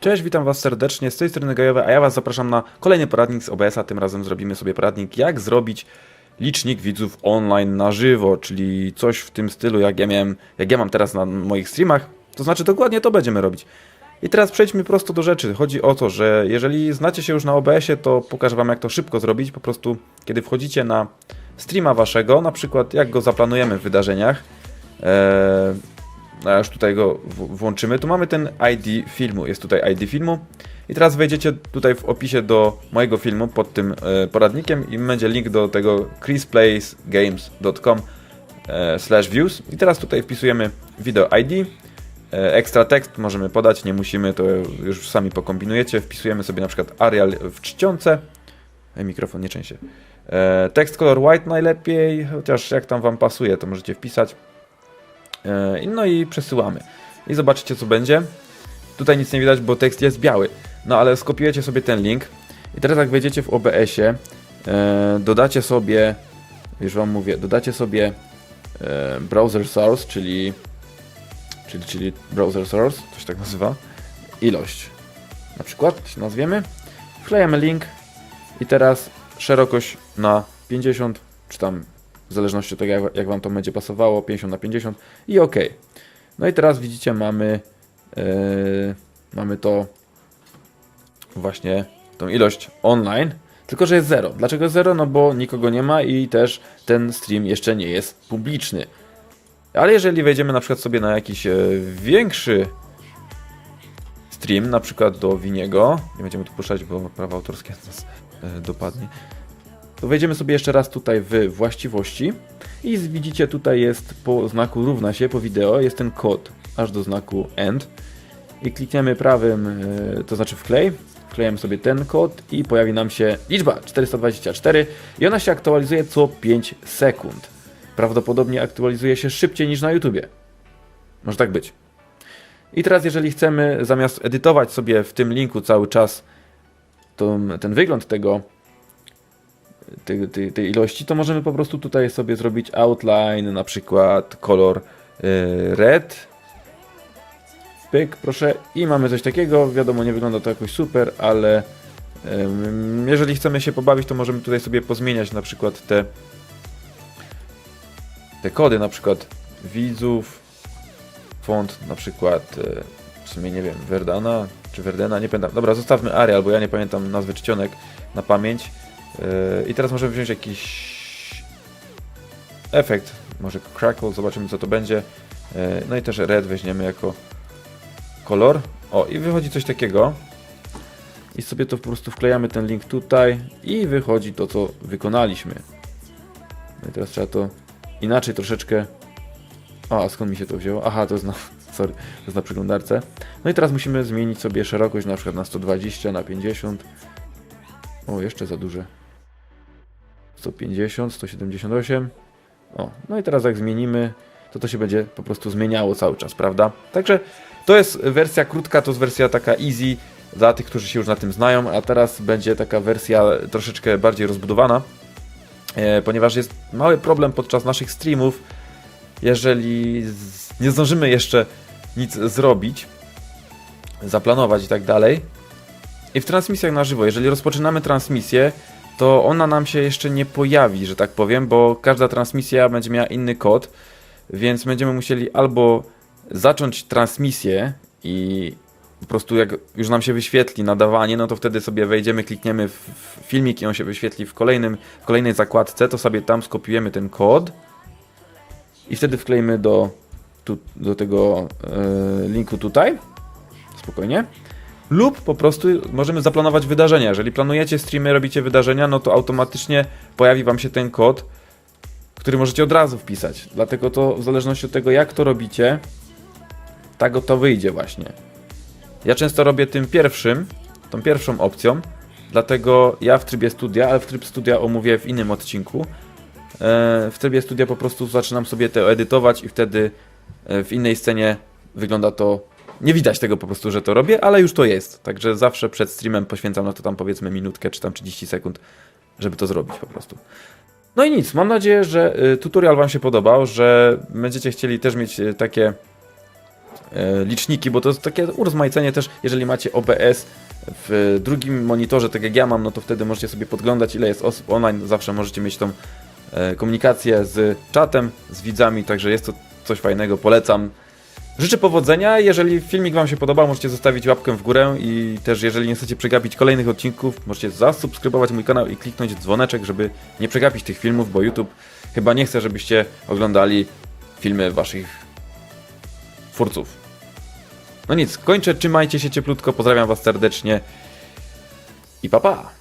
Cześć, witam Was serdecznie, z tej strony Gajowe, a ja Was zapraszam na kolejny poradnik z OBS-a. Tym razem zrobimy sobie poradnik, jak zrobić licznik widzów online na żywo, czyli coś w tym stylu, jak ja, miałem, jak ja mam teraz na moich streamach. To znaczy, dokładnie to będziemy robić. I teraz przejdźmy prosto do rzeczy. Chodzi o to, że jeżeli znacie się już na OBS-ie, to pokażę Wam, jak to szybko zrobić. Po prostu, kiedy wchodzicie na streama Waszego, na przykład jak go zaplanujemy w wydarzeniach, Eee, a już tutaj go włączymy. Tu mamy ten ID filmu. Jest tutaj ID filmu. I teraz wejdziecie tutaj w opisie do mojego filmu pod tym e, poradnikiem i będzie link do tego chrisplaysgames.com e, slash views. I teraz tutaj wpisujemy video ID. E, Ekstra tekst możemy podać, nie musimy, to już sami pokombinujecie. Wpisujemy sobie na przykład Arial w czcionce. Mikrofon nie. E, Tekst color white najlepiej, chociaż jak tam wam pasuje, to możecie wpisać. E, No i przesyłamy. I zobaczycie co będzie. Tutaj nic nie widać, bo tekst jest biały. No ale skopiujecie sobie ten link. I teraz jak wejdziecie w OBS-ie, e, dodacie sobie, już wam mówię, dodacie sobie e, browser source, czyli, czyli, czyli browser source, się tak nazywa, ilość. Na przykład, nazwiemy. Wklejamy link i teraz szerokość na 50, czy tam w zależności od tego, jak, jak Wam to będzie pasowało, 50 na 50 i OK. No i teraz widzicie, mamy, yy, mamy to właśnie, tą ilość online, tylko że jest zero. Dlaczego zero? No bo nikogo nie ma i też ten stream jeszcze nie jest publiczny. Ale jeżeli wejdziemy na przykład sobie na jakiś e, większy stream, na przykład do Winiego, nie będziemy tu puszczać, bo prawo autorskie nas e, dopadnie, to wejdziemy sobie jeszcze raz tutaj w właściwości i widzicie tutaj jest po znaku równa się, po wideo, jest ten kod aż do znaku end i klikniemy prawym, e, to znaczy wklej, wklejemy sobie ten kod i pojawi nam się liczba 424 i ona się aktualizuje co 5 sekund. Prawdopodobnie aktualizuje się szybciej niż na YouTubie. Może tak być. I teraz jeżeli chcemy zamiast edytować sobie w tym linku cały czas ten wygląd tego tej, tej, tej ilości, to możemy po prostu tutaj sobie zrobić outline, na przykład kolor y, red. Pyk, proszę. I mamy coś takiego. Wiadomo, nie wygląda to jakoś super, ale jeżeli chcemy się pobawić, to możemy tutaj sobie pozmieniać na przykład te te kody, na przykład widzów, font na przykład y, w sumie nie wiem, Verdana czy Verdena, nie pamiętam. Dobra, zostawmy Arial, bo ja nie pamiętam nazwy czcionek na pamięć. Yy, I teraz możemy wziąć jakiś efekt, może crackle, zobaczymy co to będzie. Yy, No i też red weźmiemy jako kolor. O, i wychodzi coś takiego. I sobie to po prostu wklejamy ten link tutaj i wychodzi to, co wykonaliśmy. No i teraz trzeba to inaczej troszeczkę... O, a skąd mi się to wzięło? Aha, to jest na, sorry, to jest na przeglądarce. No i teraz musimy zmienić sobie szerokość na przykład na 120, na 50. O, jeszcze za duże. 150, 178. O, no i teraz jak zmienimy, to to się będzie po prostu zmieniało cały czas, prawda? Także to jest wersja krótka, to jest wersja taka easy dla tych, którzy się już na tym znają, a teraz będzie taka wersja troszeczkę bardziej rozbudowana, e, ponieważ jest mały problem podczas naszych streamów, jeżeli nie zdążymy jeszcze nic zrobić, zaplanować i tak dalej. I w transmisjach na żywo, jeżeli rozpoczynamy transmisję, to ona nam się jeszcze nie pojawi, że tak powiem, bo każda transmisja będzie miała inny kod, więc będziemy musieli albo zacząć transmisję i po prostu jak już nam się wyświetli nadawanie, no to wtedy sobie wejdziemy, klikniemy w filmik i on się wyświetli w, kolejnym, w kolejnej zakładce, to sobie tam skopiujemy ten kod i wtedy wklejmy do, tu, do tego e, linku tutaj, spokojnie. Lub po prostu możemy zaplanować wydarzenia. Jeżeli planujecie streamy, robicie wydarzenia, no to automatycznie pojawi Wam się ten kod, który możecie od razu wpisać. Dlatego to w zależności od tego, jak to robicie, tak to wyjdzie właśnie. Ja często robię tym pierwszym, tą pierwszą opcją, dlatego ja w trybie studia, ale w tryb studia omówię w innym odcinku. E, W trybie studia po prostu zaczynam sobie to edytować i wtedy e, w innej scenie wygląda to nie widać tego po prostu, że to robię, ale już to jest. Także zawsze przed streamem poświęcam na to tam powiedzmy minutkę czy tam 30 sekund, żeby to zrobić po prostu. No i nic, mam nadzieję, że y, tutorial Wam się podobał, że będziecie chcieli też mieć y, takie e, liczniki, bo to jest takie urozmaicenie też, jeżeli macie OBS w drugim monitorze, tak jak ja mam, no to wtedy możecie sobie podglądać, ile jest osób online, zawsze możecie mieć tą komunikację z czatem, z widzami, także jest to coś fajnego, polecam. Życzę powodzenia, jeżeli filmik Wam się podobał, możecie zostawić łapkę w górę i też jeżeli nie chcecie przegapić kolejnych odcinków, możecie zasubskrybować mój kanał i kliknąć dzwoneczek, żeby nie przegapić tych filmów, bo YouTube chyba nie chce, żebyście oglądali filmy Waszych twórców. No nic, kończę, trzymajcie się cieplutko, pozdrawiam Was serdecznie i pa pa!